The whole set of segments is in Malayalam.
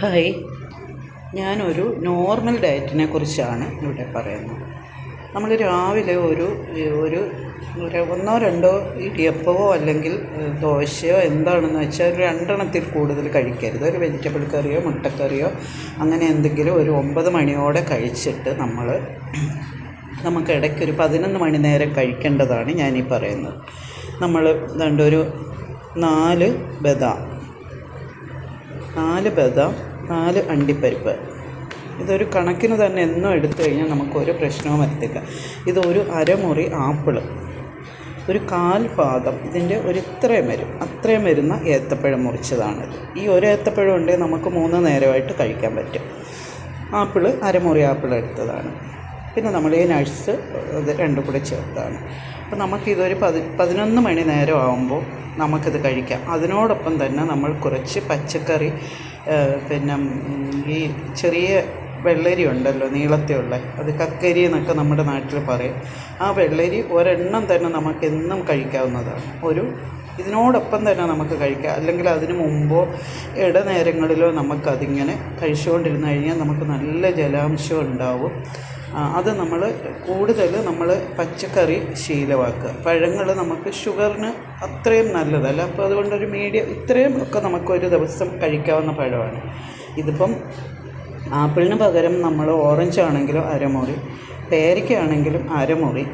ഹായ്. ഞാനൊരു നോർമൽ ഡയറ്റിനെ കുറിച്ചാണ് ഇവിടെ പറയുന്നത്. നമ്മൾ രാവിലെ ഒരു ഒരു ഒന്നോ രണ്ടോ ഇടിയപ്പമോ അല്ലെങ്കിൽ ദോശയോ എന്താണെന്ന് വെച്ചാൽ ഒരു രണ്ടെണ്ണത്തിൽ കൂടുതൽ കഴിക്കരുത്. ഒരു വെജിറ്റബിൾ കറിയോ മുട്ടക്കറിയോ അങ്ങനെ എന്തെങ്കിലും ഒരു ഒമ്പത് മണിയോടെ കഴിച്ചിട്ട് നമ്മൾ നമുക്ക് ഇടയ്ക്ക് ഒരു പതിനൊന്ന് മണി നേരം കഴിക്കേണ്ടതാണ് ഞാനീ പറയുന്നത്. നമ്മൾ രണ്ടൊരു ഒരു നാല് ബദാം നാല് ബദാം നാല് അണ്ടിപ്പരിപ്പ്. ഇതൊരു കണക്കിന് തന്നെ എന്നും എടുത്തു കഴിഞ്ഞാൽ നമുക്കൊരു പ്രശ്നവും വരത്തില്ല. ഇതൊരു അരമുറി ആപ്പിൾ ഒരു കാൽ പാദം. ഇതിന്റെ ഒരു ഇത്രയും വരും. അത്രയും വരുന്ന ഏത്തപ്പഴം മുറിച്ചതാണിത് ഈ ഒരു ഏത്തപ്പഴം ഉണ്ടെങ്കിൽ നമുക്ക് മൂന്ന് നേരമായിട്ട് കഴിക്കാൻ പറ്റും. ആപ്പിൾ അരമുറി ആപ്പിൾ എടുത്തതാണ്. പിന്നെ നമ്മൾ ഈ നഴ്സ് ഇത് രണ്ടും കൂടെ ചേർത്താണ്. അപ്പോൾ നമുക്കിതൊരു പതി പതിനൊന്ന് മണി നേരം ആകുമ്പോൾ നമുക്കിത് കഴിക്കാം. അതിനോടൊപ്പം തന്നെ നമ്മൾ കുറച്ച് പച്ചക്കറി പിന്നെ ഈ ചെറിയ വെള്ളരി ഉണ്ടല്ലോ നീളത്തിലുള്ള അത് കക്കരി എന്നൊക്കെ നമ്മുടെ നാട്ടിൽ പറയും. ആ വെള്ളരി ഒരെണ്ണം തന്നെ നമുക്ക് എന്നും കഴിക്കാവുന്നതാണ്. ഒരു ഇതിനോടൊപ്പം തന്നെ നമുക്ക് കഴിക്കാം. അല്ലെങ്കിൽ അതിന് മുമ്പോ ഇടനേരങ്ങളിലോ നമുക്കതിങ്ങനെ കഴിച്ചുകൊണ്ടിരുന്ന് കഴിഞ്ഞാൽ നമുക്ക് നല്ല ജലാംശം ഉണ്ടാവും. അത് നമ്മൾ കൂടുതൽ നമ്മൾ പച്ചക്കറി ശീലമാക്കുക. പഴങ്ങൾ നമുക്ക് ഷുഗറിന് അത്രയും നല്ലതല്ല അപ്പോൾ അതുകൊണ്ടൊരു മീഡിയം ഇത്രയും ഒക്കെ നമുക്കൊരു ദിവസം കഴിക്കാവുന്ന പഴമാണ്. ഇതിപ്പം ആപ്പിളിന് പകരം നമ്മൾ ഓറഞ്ച് ആണെങ്കിലും അരമുറി പേരയ്ക്കാണെങ്കിലും അരമുറി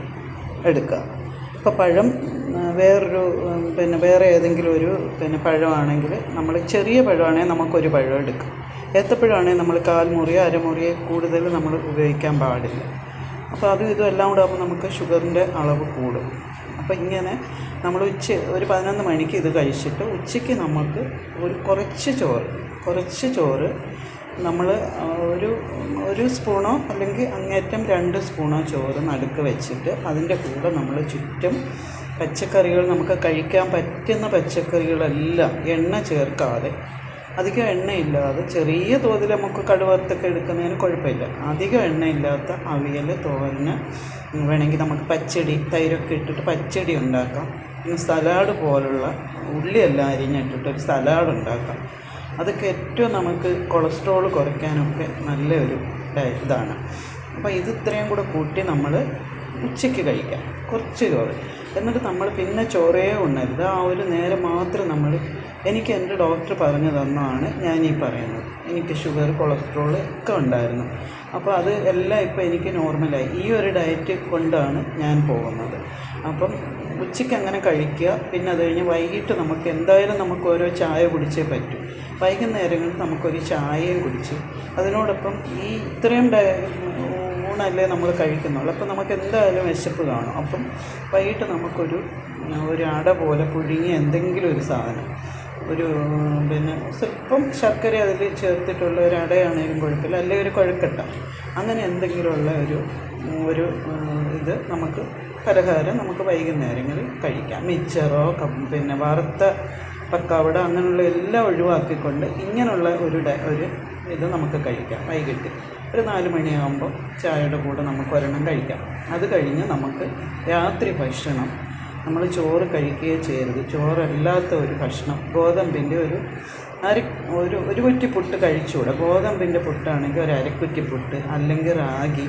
എടുക്കുക. ഇപ്പോൾ പഴം വേറൊരു പിന്നെ വേറെ ഏതെങ്കിലും ഒരു പിന്നെ പഴമാണെങ്കിൽ നമ്മൾ ചെറിയ പഴമാണെങ്കിൽ നമുക്കൊരു പഴം എടുക്കാം. ഏത്തപ്പഴമാണെങ്കിൽ നമ്മൾ കാൽമുറിയോ അരമുറിയോ കൂടുതൽ നമ്മൾ ഉപയോഗിക്കാൻ പാടില്ല. അപ്പോൾ അതും ഇതും എല്ലാം കൂടെ ആകുമ്പോൾ നമുക്ക് ഷുഗറിന്റെ അളവ് കൂടും. അപ്പോൾ ഇങ്ങനെ നമ്മൾ ഉച്ച ഒരു പതിനൊന്ന് മണിക്ക് ഇത് കഴിച്ചിട്ട് ഉച്ചയ്ക്ക് നമുക്ക് ഒരു കുറച്ച് ചോറ് കുറച്ച് ചോറ് നമ്മൾ ഒരു ഒരു സ്പൂണോ അല്ലെങ്കിൽ അങ്ങേറ്റം രണ്ട് സ്പൂണോ ചോറ് നടുക്ക് വെച്ചിട്ട് അതിന്റെ കൂടെ നമ്മൾ ചുറ്റും പച്ചക്കറികൾ നമുക്ക് കഴിക്കാൻ പറ്റുന്ന പച്ചക്കറികളെല്ലാം എണ്ണ ചേർക്കാതെ അധികം എണ്ണയില്ലാതെ ചെറിയ തോതിൽ നമുക്ക് കടുവത്തൊക്കെ എടുക്കുന്നതിന് കുഴപ്പമില്ല. അധികം എണ്ണയില്ലാത്ത അവിയൽ തോരന് വേണമെങ്കിൽ നമുക്ക് പച്ചടി തൈരൊക്കെ ഇട്ടിട്ട് പച്ചടി ഉണ്ടാക്കാം. പിന്നെ സലാഡ് പോലുള്ള ഉള്ളിയെല്ലാം അരിഞ്ഞിട്ടിട്ട് ഒരു സലാഡ് ഉണ്ടാക്കാം. അതൊക്കെ ഏറ്റവും നമുക്ക് കൊളസ്ട്രോൾ കുറയ്ക്കാനൊക്കെ നല്ലൊരു ഒരു ഇതാണ്. അപ്പോൾ ഇത് ഇത്രയും കൂടെ കൂട്ടി നമ്മൾ ഉച്ചയ്ക്ക് കഴിക്കാം. കുറച്ച് ചോറ്. എന്നിട്ട് നമ്മൾ പിന്നെ ചോറേ ഉണ്ണരുത്. ആ ഒരു നേരം മാത്രം നമ്മൾ എനിക്ക് എന്റെ ഡോക്ടർ പറഞ്ഞു തന്നതാണ് ഞാൻ ഈ പറയുന്നത്. എനിക്ക് ഷുഗർ കൊളസ്ട്രോൾ ഒക്കെ ഉണ്ടായിരുന്നു. അപ്പോൾ അത് എല്ലാം ഇപ്പോൾ എനിക്ക് നോർമലായി. ഈ ഒരു ഡയറ്റ് കൊണ്ടാണ് ഞാൻ പോകുന്നത്. അപ്പം ഉച്ചയ്ക്ക് അങ്ങനെ കഴിക്കുക. പിന്നെ അത് കഴിഞ്ഞ് വൈകിട്ട് നമുക്ക് എന്തായാലും നമുക്ക് ഓരോ ചായ കുടിച്ചേ പറ്റൂ. വൈകുന്നേരങ്ങളിൽ നമുക്കൊരു ചായയും കുടിച്ച് അതിനോടൊപ്പം ഈ ഇത്രയും ഊണല്ലേ നമ്മൾ കഴിക്കുന്നുള്ളൂ. അപ്പം നമുക്ക് എന്തായാലും വിശപ്പ് കാണും. അപ്പം വൈകിട്ട് നമുക്കൊരു ഒരു അട പോലെ പുഴുങ്ങിയ എന്തെങ്കിലും ഒരു സാധനം. ഒരു പിന്നെ സ്വല്പം ശർക്കര അതിൽ ചേർത്തിട്ടുള്ള ഒരു അടയാണെങ്കിലും കുഴപ്പമില്ല. അല്ലെങ്കിൽ ഒരു കുഴക്കട്ട. അങ്ങനെ എന്തെങ്കിലുമുള്ള ഒരു ഒരു ഇത് നമുക്ക് പലഹാരം നമുക്ക് വൈകുന്നേരങ്ങളിൽ കഴിക്കാം. മിച്ചറോ പിന്നെ വറുത്ത പക്കാവട അങ്ങനെയുള്ള എല്ലാം ഒഴിവാക്കിക്കൊണ്ട് ഇങ്ങനെയുള്ള ഒരു ഒരു ഇത് നമുക്ക് കഴിക്കാം വൈകിട്ട്. ഒരു നാല് മണിയാകുമ്പോൾ ചായയുടെ കൂടെ നമുക്ക് ഒരെണ്ണം കഴിക്കാം. അത് കഴിഞ്ഞ് നമുക്ക് രാത്രി ഭക്ഷണം നമ്മൾ ചോറ് കഴിക്കുകയോ ചെയ്യരുത്. ചോറല്ലാത്ത ഒരു ഭക്ഷണം ഗോതമ്പിന്റെ ഒരു അര ഒരു ഒരു കുറ്റി പുട്ട് കഴിച്ചുകൂടെ? ഗോതമ്പിന്റെ പുട്ടാണെങ്കിൽ ഒരു അരക്കുറ്റി പുട്ട് അല്ലെങ്കിൽ റാഗി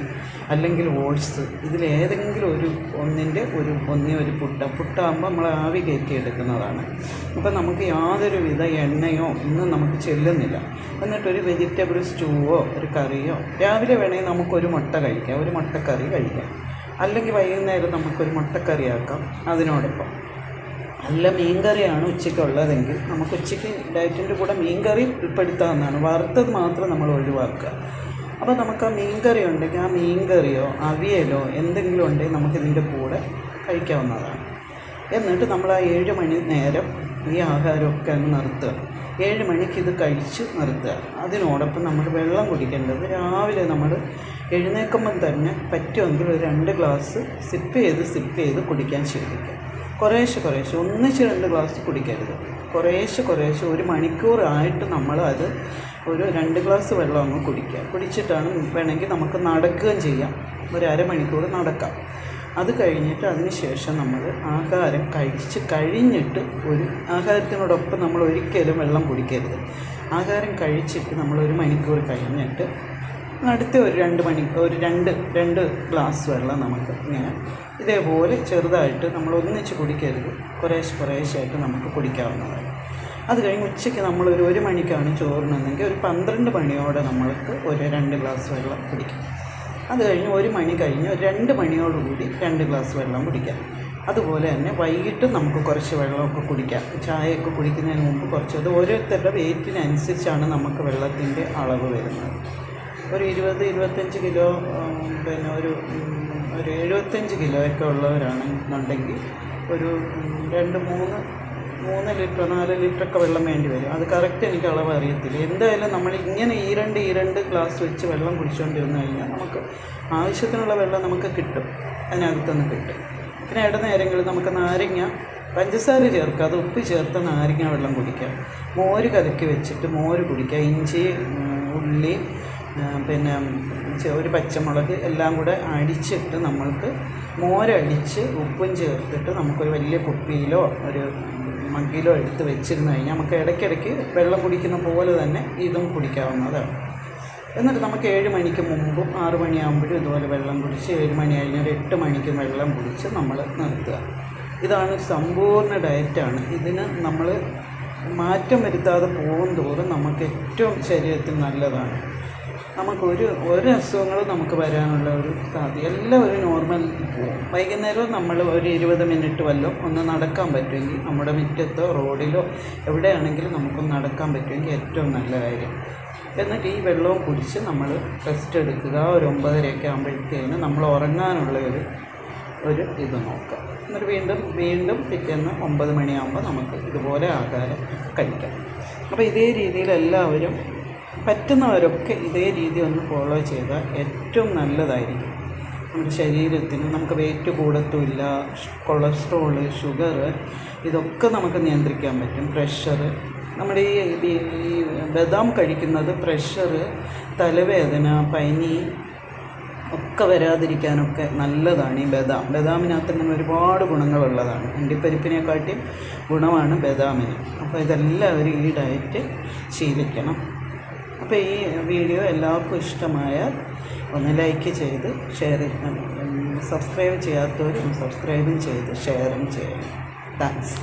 അല്ലെങ്കിൽ ഓട്സ്. ഇതിലേതെങ്കിലും ഒരു ഒന്നിന്റെ ഒരു ഒന്നേ ഒരു പുട്ട. പുട്ടാകുമ്പോൾ നമ്മൾ ആവി കയറ്റി എടുക്കുന്നതാണ്. അപ്പോൾ നമുക്ക് യാതൊരു വിധ എണ്ണയോ ഒന്നും നമുക്ക് ചെല്ലുന്നില്ല. എന്നിട്ടൊരു വെജിറ്റബിൾ സ്റ്റൂവോ ഒരു കറിയോ രാവിലെ വേണമെങ്കിൽ നമുക്കൊരു മുട്ട കഴിക്കാം. ഒരു മുട്ടക്കറി കഴിക്കാം. അല്ലെങ്കിൽ വൈകുന്നേരം നമുക്കൊരു മുട്ടക്കറി ആക്കാം. അതിനോടൊപ്പം. നല്ല മീൻകറിയാണ് ഉച്ചയ്ക്കുള്ളതെങ്കിൽ നമുക്ക് ഉച്ചയ്ക്ക് ഡയറ്റിന്റെ കൂടെ മീൻകറി ഉൾപ്പെടുത്താവുന്നതാണ്. വറുത്തത് മാത്രം നമ്മൾ ഒഴിവാക്കുക. അപ്പോൾ നമുക്ക് ആ മീൻകറി ഉണ്ടെങ്കിൽ ആ മീൻകറിയോ അവിയലോ എന്തെങ്കിലും ഉണ്ടെങ്കിൽ നമുക്കിതിന്റെ കൂടെ കഴിക്കാവുന്നതാണ്. എന്നിട്ട് നമ്മൾ ആ ഏഴ് മണി നേരം ഈ ആഹാരമൊക്കെ അങ്ങ് നിർത്തുക. ഏഴ് മണിക്ക് ഇത് കഴിച്ച് നിർത്തുക. അതിനോടൊപ്പം നമ്മൾ വെള്ളം കുടിക്കേണ്ടത് രാവിലെ നമ്മൾ എഴുന്നേൽക്കുമ്പം തന്നെ പറ്റുമെങ്കിൽ ഒരു രണ്ട് ഗ്ലാസ് സിപ്പ് ചെയ്ത് സിപ്പ് ചെയ്ത് കുടിക്കാൻ ശീലിക്കുക കുറേശ്ശെ കുറേശ്ശെ. ഒന്നിച്ച് രണ്ട് ഗ്ലാസ് കുടിക്കരുത്. കുറേശ്ശെ കുറേശ്ശെ ഒരു മണിക്കൂറായിട്ട് നമ്മൾ അത് ഒരു രണ്ട് ഗ്ലാസ് വെള്ളം അങ്ങ് കുടിക്കുക. കുടിച്ചിട്ടാണ് വേണമെങ്കിൽ നമുക്ക് നടക്കുകയും ചെയ്യാം. ഒരു അരമണിക്കൂർ നടക്കാം. അത് കഴിഞ്ഞിട്ട് അതിന് ശേഷം നമ്മൾ ആഹാരം കഴിച്ച് കഴിഞ്ഞിട്ട് ഒരു ആഹാരത്തിനോടൊപ്പം നമ്മൾ ഒരിക്കലും വെള്ളം കുടിക്കരുത്. ആഹാരം കഴിച്ചിട്ട് നമ്മൾ ഒരു മണിക്കൂർ കഴിഞ്ഞിട്ട് അടുത്ത ഒരു രണ്ട് മണി ഒരു രണ്ട് രണ്ട് ഗ്ലാസ് വെള്ളം നമുക്ക് ഇങ്ങനെ ഇതേപോലെ ചെറുതായിട്ട് നമ്മൾ ഒന്നിച്ച് കുടിക്കരുത്. കുറേശ്ശെ കുറേശ്ശായിട്ട് നമുക്ക് കുടിക്കാവുന്നതാണ്. അത് കഴിഞ്ഞ് ഉച്ചയ്ക്ക് നമ്മളൊരു ഒരു മണിക്കാണ് ചോറിനെന്നെങ്കിൽ ഒരു പന്ത്രണ്ട് മണിയോടെ നമ്മൾക്ക് ഒരു രണ്ട് ഗ്ലാസ് വെള്ളം കുടിക്കാം. അത് കഴിഞ്ഞ് ഒരു മണി കഴിഞ്ഞ് ഒരു രണ്ട് മണിയോടുകൂടി രണ്ട് ഗ്ലാസ് വെള്ളം കുടിക്കാം. അതുപോലെ തന്നെ വൈകിട്ട് നമുക്ക് കുറച്ച് വെള്ളമൊക്കെ കുടിക്കാം. ചായയൊക്കെ കുടിക്കുന്നതിന് മുമ്പ് കുറച്ച് അത് ഓരോരുത്തരുടെ വെയിറ്റിനനുസരിച്ചാണ് നമുക്ക് വെള്ളത്തിന്റെ അളവ് വരുന്നത്. ഒരു ഇരുപത് ഇരുപത്തഞ്ച് കിലോ പിന്നെ ഒരു ഒരു എഴുപത്തഞ്ച് കിലോയൊക്കെ ഉള്ളവരാണെന്നുണ്ടെങ്കിൽ ഒരു രണ്ട് മൂന്ന് മൂന്ന് ലിറ്റർ നാല് ലിറ്ററൊക്കെ വെള്ളം വേണ്ടി വരും. അത് കറക്റ്റ് എനിക്ക് അളവ് അറിയത്തില്ല. എന്തായാലും നമ്മൾ ഇങ്ങനെ ഈ രണ്ട് ഈ രണ്ട് ഗ്ലാസ് വെച്ച് വെള്ളം കുടിച്ചുകൊണ്ടിരുന്നു കഴിഞ്ഞാൽ നമുക്ക് ആവശ്യത്തിനുള്ള വെള്ളം നമുക്ക് കിട്ടും. അതിനകത്തുനിന്ന് കിട്ടും. പിന്നെ ഇടനേരങ്ങളിൽ നമുക്ക് നാരങ്ങ പഞ്ചസാര ചേർക്കാതെ ഉപ്പ് ചേർത്ത് നാരങ്ങ വെള്ളം കുടിക്കാം മോര് കലക്കി വെച്ചിട്ട് മോര് കുടിക്കുക. ഇഞ്ചി ഉള്ളി പിന്നെ ഒരു പച്ചമുളക് എല്ലാം കൂടെ അടിച്ചിട്ട് നമ്മൾക്ക് മോരടിച്ച് ഉപ്പും ചേർത്തിട്ട് നമുക്കൊരു വലിയ കുപ്പിയിലോ ഒരു മഗ്ഗിലോ എടുത്ത് വെച്ചിരുന്നു കഴിഞ്ഞാൽ നമുക്ക് ഇടയ്ക്കിടയ്ക്ക് വെള്ളം കുടിക്കുന്ന പോലെ തന്നെ ഇതും കുടിക്കാവുന്നതാണ്. എന്നിട്ട് നമുക്ക് ഏഴ് മണിക്ക് മുമ്പും ആറു മണിയാകുമ്പോഴും ഇതുപോലെ വെള്ളം കുടിച്ച് ഏഴ് മണി കഴിഞ്ഞാൽ എട്ട് മണിക്ക് വെള്ളം കുടിച്ച് നമ്മൾ നിർത്തുക. ഇതാണ് സമ്പൂർണ ഡയറ്റാണ്. ഇതിന് നമ്മൾ മാറ്റം വരുത്താതെ പോകും തോറും നമുക്ക് ഏറ്റവും ശരീരത്തിൽ നല്ലതാണ്. നമുക്കൊരു ഒരു അസുഖങ്ങളും നമുക്ക് വരാനുള്ള ഒരു സാധ്യത. എല്ലാം ഒരു നോർമൽ വൈകുന്നേരവും വൈകുന്നേരം നമ്മൾ ഒരു ഇരുപത് മിനിറ്റ് വല്ലതും ഒന്ന് നടക്കാൻ പറ്റുമെങ്കിൽ നമ്മുടെ മുറ്റത്തോ റോഡിലോ എവിടെയാണെങ്കിലും നമുക്കൊന്ന് നടക്കാൻ പറ്റുമെങ്കിൽ ഏറ്റവും നല്ല കാര്യം. എന്നിട്ട് ഈ വെള്ളവും കുടിച്ച് നമ്മൾ റെസ്റ്റ് എടുക്കുക. ഒരു ഒമ്പതരയൊക്കെ ആകുമ്പോഴത്തേന് നമ്മൾ ഉറങ്ങാനുള്ള ഒരു ഒരു ഇത് നോക്കാം എന്നിട്ട് വീണ്ടും വീണ്ടും പിറ്റേന്ന് ഒമ്പത് മണിയാകുമ്പോൾ നമുക്ക് ഇതുപോലെ ആഹാരം കഴിക്കാം. അപ്പോൾ ഇതേ രീതിയിൽ എല്ലാവരും പറ്റുന്നവരൊക്കെ ഇതേ രീതി ഒന്ന് ഫോളോ ചെയ്താൽ ഏറ്റവും നല്ലതായിരിക്കും. നമ്മുടെ ശരീരത്തിന് നമുക്ക് വെയിറ്റ് കൂടത്തുമില്ല കൊളസ്ട്രോൾ ഷുഗർ ഇതൊക്കെ നമുക്ക് നിയന്ത്രിക്കാൻ പറ്റും. പ്രഷർ നമ്മുടെ ഈ ഈ- ബദാം കഴിക്കുന്നത് പ്രഷർ തലവേദന പനി ഒക്കെ വരാതിരിക്കാനൊക്കെ നല്ലതാണ് ഈ ബദാം. ബദാമിനകത്ത് തന്നെ ഒരുപാട് ഗുണങ്ങളുള്ളതാണ്. അണ്ടിപ്പരിപ്പിനെക്കാട്ടിയും ഗുണമാണ് ബദാമിന്. അപ്പോൾ ഇതെല്ലാവരും ഈ ഡയറ്റ് ശീലിക്കണം. അപ്പോൾ ഈ വീഡിയോ എല്ലാവർക്കും ഇഷ്ടമായാൽ ഒന്ന് ലൈക്ക് ചെയ്ത് ഷെയർ സബ്സ്ക്രൈബ് ചെയ്യാത്തവരും സബ്സ്ക്രൈബും ചെയ്ത് ഷെയറും ചെയ്യണം. താങ്ക്സ്